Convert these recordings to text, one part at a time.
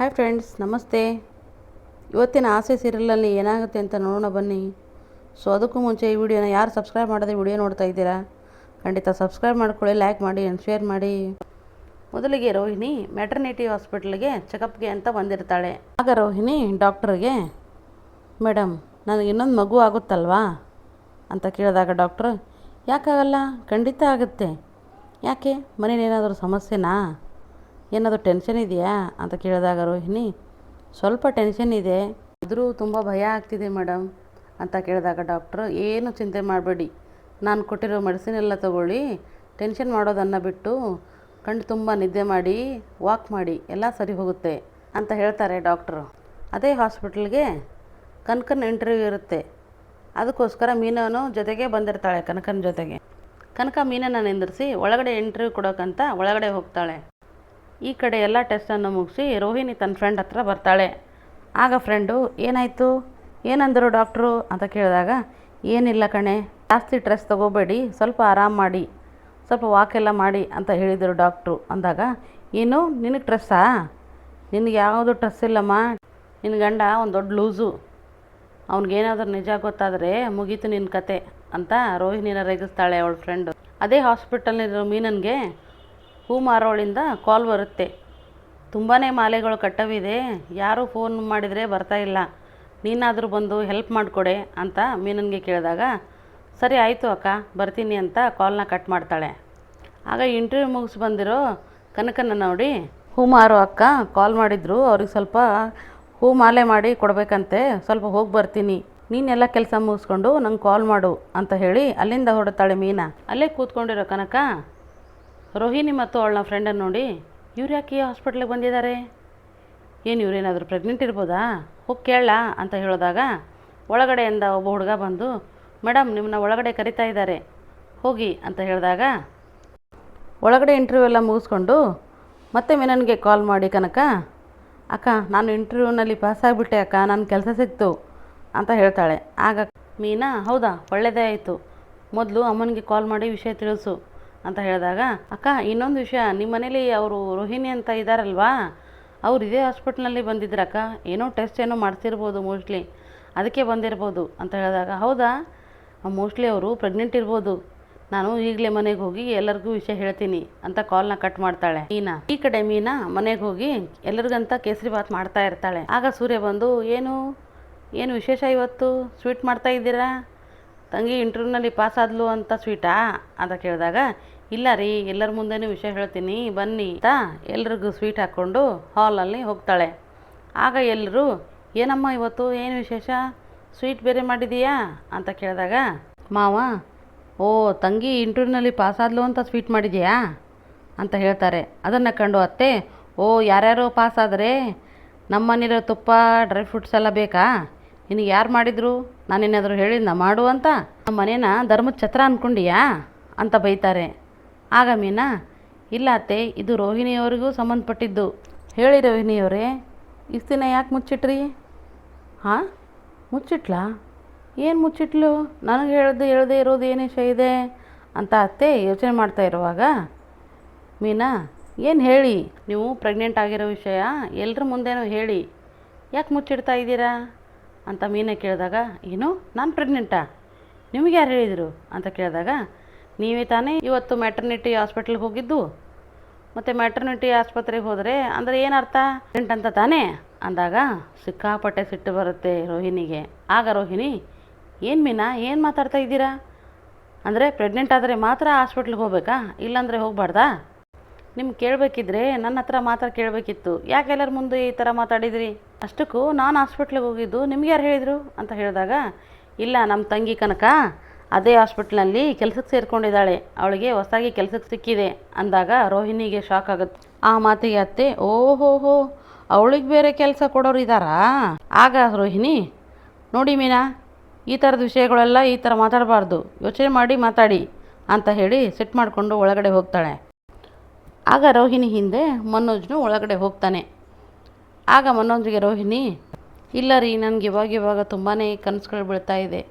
Hi friends ನಮಸ್ತೆ. ಇವತ್ತಿನ ಆಸೆ ಸೀರಿಯಲಲ್ಲಿ ಏನಾಗುತ್ತೆ ಅಂತ ನೋಡೋಣ ಬನ್ನಿ. ಸೊ ಅದಕ್ಕೂ ಮುಂಚೆ ಈ ವಿಡಿಯೋನ ಯಾರು ಸಬ್ಸ್ಕ್ರೈಬ್ ಮಾಡದೆ ವಿಡಿಯೋ ನೋಡ್ತಾ ಇದ್ದೀರಾ? ಖಂಡಿತ ಸಬ್ಸ್ಕ್ರೈಬ್ ಮಾಡ್ಕೊಳ್ಳಿ ಲೈಕ್ ಮಾಡಿ ಆ್ಯಂಡ್ ಶೇರ್ ಮಾಡಿ. ಮೊದಲಿಗೆ ರೋಹಿಣಿ ಮೆಟರ್ನಿಟಿ ಹಾಸ್ಪಿಟ್ಲಿಗೆ ಚೆಕಪ್ಗೆ ಅಂತ ಬಂದಿರ್ತಾಳೆ. ಆಗ ರೋಹಿಣಿ ಡಾಕ್ಟ್ರಿಗೆ ಮೇಡಮ್ ನನಗೆ ಇನ್ನೊಂದು ಮಗು ಆಗುತ್ತಲ್ವಾ? ಅಂತ ಕೇಳಿದಾಗ ಡಾಕ್ಟ್ರು ಯಾಕಾಗಲ್ಲ? ಖಂಡಿತ ಆಗುತ್ತೆ. ಯಾಕೆ? ಮನೇಲಿ ಏನಾದರೂ ಸಮಸ್ಯೆನಾ? ಏನಾದರೂ ಟೆನ್ಷನ್ ಇದೆಯಾ? ಅಂತ ಕೇಳಿದಾಗ ರೋಹಿಣಿ, ಸ್ವಲ್ಪ ಟೆನ್ಷನ್ ಇದೆ. ಆದರೂ ತುಂಬ ಭಯ ಆಗ್ತಿದೆ ಮೇಡಮ್ ಅಂತ ಕೇಳಿದಾಗ ಡಾಕ್ಟ್ರು ಏನು ಚಿಂತೆ ಮಾಡಬೇಡಿ. ನಾನು ಕೊಟ್ಟಿರೋ ಮೆಡಿಸಿನ್ ಎಲ್ಲ ತಗೊಳ್ಳಿ. ಟೆನ್ಷನ್ ಮಾಡೋದನ್ನು ಬಿಟ್ಟು ಕಣ್ಣು ತುಂಬ ನಿದ್ದೆ ಮಾಡಿ ವಾಕ್ ಮಾಡಿ, ಎಲ್ಲ ಸರಿ ಹೋಗುತ್ತೆ ಅಂತ ಹೇಳ್ತಾರೆ ಡಾಕ್ಟ್ರು ಅದೇ ಹಾಸ್ಪಿಟ್ಲ್ಗೆ ಕನಕನ ಇಂಟರ್ವ್ಯೂ ಇರುತ್ತೆ. ಅದಕ್ಕೋಸ್ಕರ ಮೀನನು ಜೊತೆಗೆ ಬಂದಿರ್ತಾಳೆ ಕನಕನ ಜೊತೆಗೆ. ಕನಕ ಮೀನನ್ನು ನಿಂದಿರಿಸಿ ಒಳಗಡೆ ಇಂಟರ್ವ್ಯೂ ಕೊಡೋಕ್ಕಂತ ಒಳಗಡೆ ಹೋಗ್ತಾಳೆ. ಈ ಕಡೆ ಎಲ್ಲ ಟೆಸ್ಟನ್ನು ಮುಗಿಸಿ ರೋಹಿಣಿ ತನ್ನ ಫ್ರೆಂಡ್ ಹತ್ರ ಬರ್ತಾಳೆ. ಆಗ ಫ್ರೆಂಡು ಏನಾಯಿತು? ಏನಂದರು ಡಾಕ್ಟ್ರು ಅಂತ ಕೇಳಿದಾಗ, ಏನಿಲ್ಲ ಕಣೆ, ಜಾಸ್ತಿ ಟ್ರೆಸ್ ತಗೋಬೇಡಿ, ಸ್ವಲ್ಪ ಆರಾಮ ಮಾಡಿ, ಸ್ವಲ್ಪ ವಾಕ್ ಎಲ್ಲ ಮಾಡಿ ಅಂತ ಹೇಳಿದರು ಡಾಕ್ಟ್ರು ಅಂದಾಗ, ಏನು, ನಿನಗೆ ಸ್ಟ್ರೆಸ್ಸಾ ನಿನಗೆ ಯಾವುದು ಟ್ರೆಸ್ ಇಲ್ಲಮ್ಮ? ನಿನ್ನ ಗಂಡ ಒಂದು ದೊಡ್ಡ ಲೂಸು. ಅವ್ನಿಗೇನಾದರೂ ನಿಜ ಗೊತ್ತಾದರೆ ಮುಗೀತು ನಿನ್ನ ಕತೆ ಅಂತ ರೋಹಿಣಿನ ರೇಗಿಸ್ತಾಳೆ ಅವಳ ಫ್ರೆಂಡು ಅದೇ ಹಾಸ್ಪಿಟಲ್ನಿರೋ ಮೀನನ್ಗೆ ಹೂ ಮಾರೋಳಿಂದ ಕಾಲ್ ಬರುತ್ತೆ. ತುಂಬಾ ಮಾಲೆಗಳು ಕಟ್ಟವಿದೆ. ಯಾರೂ ಫೋನ್ ಮಾಡಿದರೆ ಬರ್ತಾ ಇಲ್ಲ. ನೀನಾದರೂ ಬಂದು ಹೆಲ್ಪ್ ಮಾಡಿಕೊಡೆ ಅಂತ ಮೀನನ್ಗೆ ಕೇಳಿದಾಗ, ಸರಿ ಆಯಿತು ಅಕ್ಕ, ಬರ್ತೀನಿ ಅಂತ ಕಾಲ್ನ ಕಟ್ ಮಾಡ್ತಾಳೆ. ಆಗ ಇಂಟರ್ವ್ಯೂ ಮುಗಿಸಿ ಬಂದಿರೋ ಕನಕನ ನೋಡಿ ಹೂ ಮಾರೋ ಅಕ್ಕ, ಕಾಲ್ ಮಾಡಿದ್ರು. ಅವ್ರಿಗೆ ಸ್ವಲ್ಪ ಹೂ ಮಾಲೆ ಮಾಡಿ ಕೊಡಬೇಕಂತೆ. ಸ್ವಲ್ಪ ಹೋಗಿ ಬರ್ತೀನಿ. ನೀನೆಲ್ಲ ಕೆಲಸ ಮುಗಿಸ್ಕೊಂಡು ನಂಗೆ ಕಾಲ್ ಮಾಡು ಅಂತ ಹೇಳಿ ಅಲ್ಲಿಂದ ಹೊರಡ್ತಾಳೆ ಮೀನಾ. ಅಲ್ಲೇ ಕೂತ್ಕೊಂಡಿರೋ ಕನಕ ರೋಹಿಣಿ ಮತ್ತು ಅವಳ ಫ್ರೆಂಡನ್ನು ನೋಡಿ, ಇವ್ರು ಯಾಕೆ ಈ ಹಾಸ್ಪಿಟ್ಲಿಗೆ ಬಂದಿದ್ದಾರೆ? ಏನು ಇವ್ರೇನಾದರೂ ಪ್ರೆಗ್ನೆಂಟ್ ಇರ್ಬೋದಾ? ಹೋಗಿ ಕೇಳಲಾ ಅಂತ ಹೇಳಿದಾಗ, ಒಳಗಡೆಯಿಂದ ಒಬ್ಬ ಹುಡುಗ ಬಂದು ಮೇಡಮ್ ನಿಮ್ಮನ್ನ ಒಳಗಡೆ ಕರಿತಾ ಇದ್ದಾರೆ, ಹೋಗಿ ಅಂತ ಹೇಳಿದಾಗ, ಒಳಗಡೆ ಇಂಟರ್ವ್ಯೂ ಎಲ್ಲ ಮುಗಿಸ್ಕೊಂಡು, ಮತ್ತೆ ಮೀನನ್ಗೆ ಕಾಲ್ ಮಾಡಿ ಕನಕ. ಅಕ್ಕ, ನಾನು ಇಂಟರ್ವ್ಯೂನಲ್ಲಿ ಪಾಸ್ ಆಗಿಬಿಟ್ಟೆ ಅಕ್ಕ ನನ್ನ ಕೆಲಸ ಸಿಕ್ತು ಅಂತ ಹೇಳ್ತಾಳೆ. ಆಗ, ಮೀನಾ, ಹೌದಾ ಒಳ್ಳೆಯದೇ ಆಯಿತು. ಮೊದಲು ಅಮ್ಮನಿಗೆ ಕಾಲ್ ಮಾಡಿ ವಿಷಯ ತಿಳಿಸು. ಅಂತ ಹೇಳಿದಾಗ, ಅಕ್ಕ, ಇನ್ನೊಂದು ವಿಷಯ. ನಿಮ್ಮ ಮನೇಲಿ ಅವರು ರೋಹಿಣಿ ಅಂತ ಇದ್ದಾರಲ್ವಾ ಅವ್ರು ಇದೇ ಹಾಸ್ಪಿಟ್ಲ್ನಲ್ಲಿ ಬಂದಿದ್ರಕ್ಕ ಏನೋ ಟೆಸ್ಟ್ ಏನೋ ಮಾಡ್ತಿರ್ಬೋದು ಮೋಸ್ಟ್ಲಿ. ಅದಕ್ಕೆ ಬಂದಿರ್ಬೋದು. ಅಂತ ಹೇಳಿದಾಗ, ಹೌದಾ? ಮೋಸ್ಟ್ಲಿ ಅವರು ಪ್ರೆಗ್ನೆಂಟ್ ಇರ್ಬೋದು. ನಾನು ಈಗಲೇ ಮನೆಗೆ ಹೋಗಿ ಎಲ್ಲರಿಗೂ ವಿಷಯ ಹೇಳ್ತೀನಿ ಅಂತ ಕಾಲ್ನ ಕಟ್ ಮಾಡ್ತಾಳೆ ಮೀನಾ. ಈ ಕಡೆ ಮೀನಾ ಮನೆಗೆ ಹೋಗಿ ಎಲ್ಲರಿಗಂತ ಕೇಸರಿ ಬಾತ್ ಮಾಡ್ತಾ ಇರ್ತಾಳೆ. ಆಗ ಸೂರ್ಯ ಬಂದು, ಏನು? ಏನು ವಿಶೇಷ ಇವತ್ತು? ಸ್ವೀಟ್ ಮಾಡ್ತಾ ಇದ್ದೀರಾ? ತಂಗಿ ಇಂಟರ್ವ್ಯೂನಲ್ಲಿ ಪಾಸ್ ಆದ್ಲು ಅಂತ ಸ್ವೀಟಾ ಅಂತ ಕೇಳಿದಾಗ, ಇಲ್ಲ ರೀ, ಎಲ್ಲರ ಮುಂದೆನೂ ವಿಷಯ ಹೇಳ್ತೀನಿ, ಬನ್ನಿ ಅಂತ ಎಲ್ರಿಗೂ ಸ್ವೀಟ್ ಹಾಕ್ಕೊಂಡು ಹಾಲಲ್ಲಿ ಹೋಗ್ತಾಳೆ. ಆಗ ಎಲ್ಲರೂ ಏನಮ್ಮ ಇವತ್ತು, ಏನು ವಿಶೇಷ? ಸ್ವೀಟ್ ಬೇರೆ ಮಾಡಿದೀಯಾ? ಅಂತ ಕೇಳಿದಾಗ, ಮಾವ, ಓ, ತಂಗಿ ಇಂಟರ್ವ್ಯೂನಲ್ಲಿ ಪಾಸ್ ಆದ್ಲು ಅಂತ ಸ್ವೀಟ್ ಮಾಡಿದೆಯಾ? ಅಂತ ಹೇಳ್ತಾರೆ. ಅದನ್ನು ಕಂಡು ಅತ್ತೆ, ಓ, ಯಾರ್ಯಾರೋ ಪಾಸ್ ನಮ್ಮನೇಲಿರೋ ತುಪ್ಪ ಡ್ರೈ ಫ್ರೂಟ್ಸ್ ಎಲ್ಲ ಬೇಕಾ? ನಿನಗೆ ಯಾರು ಮಾಡಿದರು? ನಾನೇನಾದರೂ ಹೇಳಿದ್ನ ಮಾಡು ಅಂತ? ನಮ್ಮ ಮನೇನ ಧರ್ಮದ ಛತ್ರ ಅಂದ್ಕೊಂಡಿಯಾ ಅಂತ ಬೈತಾರೆ. ಆಗ ಮೀನಾ, ಇಲ್ಲ ಅತ್ತೆ, ಇದು ರೋಹಿಣಿಯವರಿಗೂ ಸಂಬಂಧಪಟ್ಟಿದ್ದು. ಹೇಳಿ ರೋಹಿಣಿಯವರೇ, ಇಷ್ಟು ದಿನ ಯಾಕೆ ಮುಚ್ಚಿಟ್ರಿ? ಹಾಂ? ಮುಚ್ಚಿಟ್ಲಾ? ಏನು ಮುಚ್ಚಿಟ್ಲು? ನನಗೆ ಹೇಳ್ದೆ ಹೇಳ್ದೆ ಇರೋದು ಏನು ವಿಷಯ ಇದೆ? ಅಂತ ಅತ್ತೆ ಯೋಚನೆ ಮಾಡ್ತಾ ಇರುವಾಗ, ಮೀನಾ, ಏನು ಹೇಳಿ? ನೀವು ಪ್ರೆಗ್ನೆಂಟ್ ಆಗಿರೋ ವಿಷಯ ಎಲ್ಲರ ಮುಂದೆನೂ ಹೇಳಿ. ಯಾಕೆ ಮುಚ್ಚಿಡ್ತಾ ಇದ್ದೀರಾ? ಅಂತ ಮೀನ ಕೇಳಿದಾಗ, ಏನು? ನಾನು ಪ್ರೆಗ್ನೆಂಟಾ ನಿಮಗೆ ಯಾರು ಹೇಳಿದರು? ಅಂತ ಕೇಳಿದಾಗ, ನೀವೇ ತಾನೇ ಇವತ್ತು ಮ್ಯಾಟರ್ನಿಟಿ ಹಾಸ್ಪಿಟ್ಲಿಗೆ ಹೋಗಿದ್ದು. ಮತ್ತು ಮ್ಯಾಟರ್ನಿಟಿ ಆಸ್ಪತ್ರೆಗೆ ಹೋದರೆ ಅಂದರೆ ಏನು ಅರ್ಥ? ಪ್ರೆಗ್ನೆಂಟ್ ಅಂತ ತಾನೇ? ಅಂದಾಗ, ಸಿಕ್ಕಾಪಟ್ಟೆ ಸಿಟ್ಟು ಬರುತ್ತೆ ರೋಹಿಣಿಗೆ. ಆಗ ರೋಹಿಣಿ, ಏನು ಮೀನಾ, ಏನು ಮಾತಾಡ್ತಾ ಇದ್ದೀರಾ? ಅಂದರೆ ಪ್ರೆಗ್ನೆಂಟ್ ಆದರೆ ಮಾತ್ರ ಹಾಸ್ಪಿಟ್ಲಿಗೆ ಹೋಗಬೇಕಾ? ಇಲ್ಲಾಂದರೆ ಹೋಗಬಾರ್ದಾ? ನಿಮ್ಗೆ ಕೇಳಬೇಕಿದ್ರೆ ನನ್ನ ಹತ್ರ ಮಾತ್ರ ಕೇಳಬೇಕಿತ್ತು. ಯಾಕೆ ಎಲ್ಲರ ಮುಂದೆ ಈ ಥರ ಮಾತಾಡಿದಿರಿ? ಅಷ್ಟಕ್ಕೂ ನಾನು ಹಾಸ್ಪಿಟ್ಲಿಗೆ ಹೋಗಿದ್ದು ನಿಮ್ಗೆ ಯಾರು ಹೇಳಿದರು? ಅಂತ ಹೇಳಿದಾಗ, ಇಲ್ಲ ನಮ್ಮ ತಂಗಿ ಕನಕ ಅದೇ ಹಾಸ್ಪಿಟ್ಲಲ್ಲಿ ಕೆಲಸಕ್ಕೆ ಸೇರಿಕೊಂಡಿದ್ದಾಳೆ. ಅವಳಿಗೆ ಹೊಸದಾಗಿ ಕೆಲಸಕ್ಕೆ ಸಿಕ್ಕಿದೆ ಅಂದಾಗ ರೋಹಿಣಿಗೆ ಶಾಕ್ ಆಗುತ್ತೆ ಆ ಮಾತಿಗೆ ಅತ್ತೆ, ಓಹೋಹೋ, ಅವಳಿಗೆ ಬೇರೆ ಕೆಲಸ ಕೊಡೋರು ಇದ್ದಾರಾ ಆಗ ರೋಹಿಣಿ, ನೋಡಿ ಮೀನಾ, ಈ ಥರದ ವಿಷಯಗಳೆಲ್ಲ ಈ ಥರ ಮಾತಾಡಬಾರ್ದು. ಯೋಚನೆ ಮಾಡಿ ಮಾತಾಡಿ ಅಂತ ಹೇಳಿ ಸೆಟ್ ಮಾಡಿಕೊಂಡು ಒಳಗಡೆ ಹೋಗ್ತಾಳೆ. ಆಗ ರೋಹಿಣಿ ಹಿಂದೆ ಮನೋಜ್ನು ಒಳಗಡೆ ಹೋಗ್ತಾನೆ. ಆಗ ಮನೋಜ್ಗೆ ರೋಹಿಣಿ, ಇಲ್ಲ ರೀ, ನನಗೆ ಇವಾಗ ಇವಾಗ ತುಂಬಾ ಕನಸುಗಳು ಬೀಳ್ತಾ ಇದೆ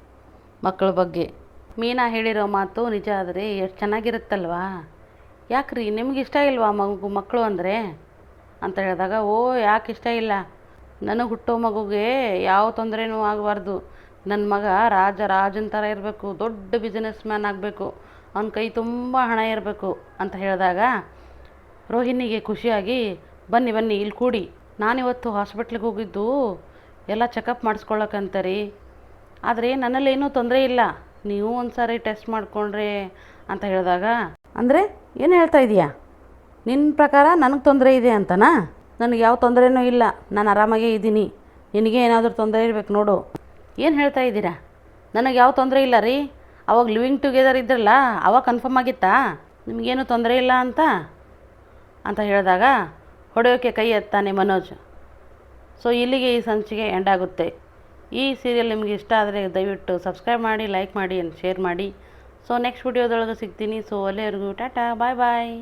ಮಕ್ಕಳ ಬಗ್ಗೆ. ಮೀನಾ ಹೇಳಿರೋ ಮಾತು ನಿಜ ಆದರೆ ಎಷ್ಟು ಚೆನ್ನಾಗಿರುತ್ತಲ್ವಾ? ಯಾಕ್ರಿ, ನಿಮ್ಗೆ ಇಷ್ಟ ಇಲ್ವಾ ಮಗು, ಮಕ್ಕಳು ಅಂದರೆ? ಅಂತ ಹೇಳಿದಾಗ, ಓ, ಯಾಕೆ ಇಷ್ಟ ಇಲ್ಲ? ನನಗೆ ಹುಟ್ಟೋ ಮಗುಗೆ ಯಾವ ತೊಂದರೆನೂ ಆಗಬಾರ್ದು. ನನ್ನ ಮಗ ರಾಜ, ರಾಜನ ಥರ ಇರಬೇಕು, ದೊಡ್ಡ ಬಿಸ್ನೆಸ್ ಮ್ಯಾನ್ ಆಗಬೇಕು. ಅವನ ಕೈ ತುಂಬ ಹಣ ಇರಬೇಕು. ಅಂತ ಹೇಳಿದಾಗ ರೋಹಿಣಿಗೆ ಖುಷಿಯಾಗಿ, ಬನ್ನಿ ಬನ್ನಿ, ಇಲ್ಲಿ ಕೂಡಿ. ನಾನಿವತ್ತು ಹಾಸ್ಪಿಟ್ಲಿಗೆ ಹೋಗಿದ್ದು, ಎಲ್ಲ ಚೆಕಪ್ ಮಾಡಿಸ್ಕೊಳ್ಳೋಕ್ಕಂತ ರೀ ಆದರೆ ನನ್ನಲ್ಲಿ ಏನೂ ತೊಂದರೆ ಇಲ್ಲ. ನೀವು ಒಂದು ಸಾರಿ ಟೆಸ್ಟ್ ಮಾಡಿಕೊಂಡ್ರೆ ಅಂತ ಹೇಳಿದಾಗ, ಅಂದರೆ ಏನು ಹೇಳ್ತಾ ಇದೀಯಾ? ನಿನ್ನ ಪ್ರಕಾರ ನನಗೆ ತೊಂದರೆ ಇದೆ ಅಂತನಾ? ನನಗೆ ಯಾವ ತೊಂದರೆನೂ ಇಲ್ಲ. ನಾನು ಆರಾಮಾಗೇ ಇದ್ದೀನಿ. ನಿನಗೆ ಏನಾದರೂ ತೊಂದರೆ ಇರಬೇಕು ನೋಡು. ಏನು ಹೇಳ್ತಾ ಇದ್ದೀರಾ? ನನಗೆ ಯಾವ ತೊಂದರೆ ಇಲ್ಲ ರೀ. ಅವಾಗ ಲಿವಿಂಗ್ ಟುಗೆದರ್ ಇದ್ರಲ್ಲ, ಅವಾಗ ಕನ್ಫರ್ಮ್ ಆಗಿತ್ತಾ? ನಿಮಗೇನು ತೊಂದರೆ ಇಲ್ಲ ಅಂತ? ಅಂತ ಹೇಳಿದಾಗ ಹೊಡೆಯೋಕೆ ಕೈ ಎತ್ತಾನೆ ಮನೋಜ್. ಸೊ ಇಲ್ಲಿಗೆ ಈ ಸಂಚಿಕೆ ಎಂಡ್ ಆಗುತ್ತೆ. ಈ ಸೀರಿಯಲ್ ನಿಮಗೆ ಇಷ್ಟ ಆದರೆ ದಯವಿಟ್ಟು ಸಬ್ಸ್ಕ್ರೈಬ್ ಮಾಡಿ ಲೈಕ್ ಮಾಡಿ ಶೇರ್ ಮಾಡಿ. ಸೊ ನೆಕ್ಸ್ಟ್ ವಿಡಿಯೋದೊಳಗೆ ಸಿಗ್ತೀನಿ. ಸೊ ಅಲ್ಲಿವರೆಗೂ ಟಾಟಾ ಬಾಯ್ ಬಾಯ್